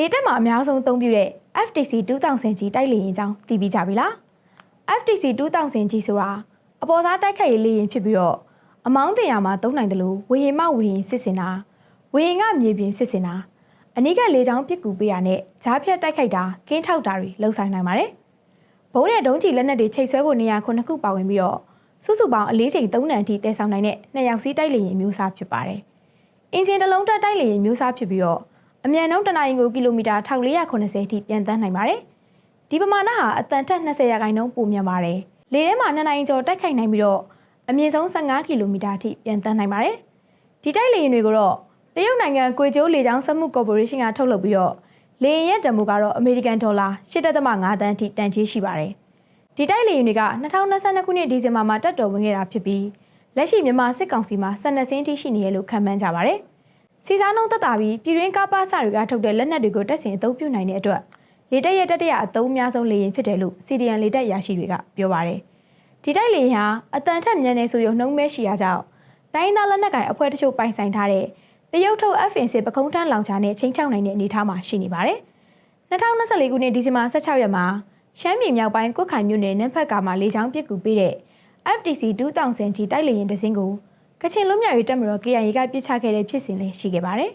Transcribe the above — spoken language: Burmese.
လေတက်မှာအများဆုံးအသုံးပြုတဲ့ FTC 2000ကြီးတိုက်လေယာဉ်ကြောင်းသိပြီးကြပြီလား FTC 2000ကြီးဆိုတာအပေါ်စားတိုက်ခိုက်ရေးလေယာဉ်ဖြစ်ပြီးတော့အမောင်းတင်ရမှာသုံးနိုင်တယ်လို့ဝေဟင်မဝေဟင်စစ်စင်တာဝေဟင်ကမြေပြင်စစ်စင်တာအနိကလေကြောင်းပစ်ကူပေးရနဲ့ဂျားဖြတ်တိုက်ခိုက်တာကင်းထောက်တာတွေလှုပ်ဆိုင်နိုင်ပါတယ်ဘုံနဲ့ဒုံးကျည်လက်နက်တွေချိတ်ဆွဲဖို့နေရာခုနှစ်ခုပါဝင်ပြီးတော့စုစုပေါင်းအလေးချိန်3နံအထိတည်ဆောင်နိုင်တဲ့နှစ်ယောက်စီးတိုက်လေယာဉ်မျိုးစားဖြစ်ပါတယ်အင်ဂျင်တစ်လုံးတက်တိုက်လေယာဉ်မျိုးစားဖြစ်ပြီးတော့ အမြန်နှုန်းတစ်နာရီကိုကီလိုမီတာ1480အထိပြန်တန်းနိုင်ပါတယ်ဒီပမာဏဟာအတန်ထက်20ရာခိုင်နှုန်းပိုမြန်ပါတယ်လေထဲမှာ2နိုင်ကျော်တိုက်ခိုက်နိုင်ပြီးတော့အမြင့်ဆုံး15ကီလိုမီတာအထိပြန်တန်းနိုင်ပါတယ်ဒီတိုက်လေယာဉ်တွေကိုတော့တရုတ်နိုင်ငံကွေကျိုးလေကြောင်းစက်မှုကော်ပိုရေးရှင်းကထုတ်လုပ်ပြီးတော့လေယာဉ်ရဲ့တန်ဖိုးကတော့အမေရိကန်ဒေါ်လာ8.5တန်းအထိတန်ကြေးရှိပါတယ်ဒီတိုက်လေယာဉ်တွေက2022ခုနှစ်ဒီဇင်ဘာမှာတက်တော်ဝင်ခဲ့တာဖြစ်ပြီးလက်ရှိမြန်မာစစ်ကောင်စီမှာ12စင်းထိရှိနေရလို့ခန့်မှန်းကြပါတယ် စီစားနှုန်းသက်သာပြီးပြည်တွင်းကားပါစတွေကထုတ်တဲ့လက်နက်တွေကိုတက်ဆင်အသုံးပြုနိုင်တဲ့အတွက်လေတက်ရဲ့တက်တရအသုံးအများဆုံးလေယာဉ်ဖြစ်တယ်လို့ CDN လေတက်ရရှိတွေကပြောပါတယ်ဒီတိုက်လေယာဉ်ဟာအတန်ထက်မြန်နေဆိုရုံနှုံးမဲရှိရာကြောင့်တိုင်းသားလက်နက်ကင်အဖွဲ့တချို့ပိုင်ဆိုင်ထားတဲ့တရုတ်ထုတ် F-16 ပကုံးတန်းလောင်ချာနဲ့ချင်းချောက်နိုင်တဲ့အနေအထားမှာရှိနေပါတယ်2024ခုနှစ်ဒီဇင်ဘာ16ရက်မှာရှမ်းပြည်မြောက်ပိုင်းကွတ်ခိုင်မြို့နယ်နန်းဖက်ကာမှာလေကြောင်းပစ်ကူပေးတဲ့ FTC 2000ကြီးတိုက်လေယာဉ်တစ်စင်းကို ကချင်လွတ်မြောက်ရေးတပ်မတော် KIA ကပစ်ချခဲ့တဲ့ဖြစ်စဉ်လည်းရှိခဲ့ပါတယ်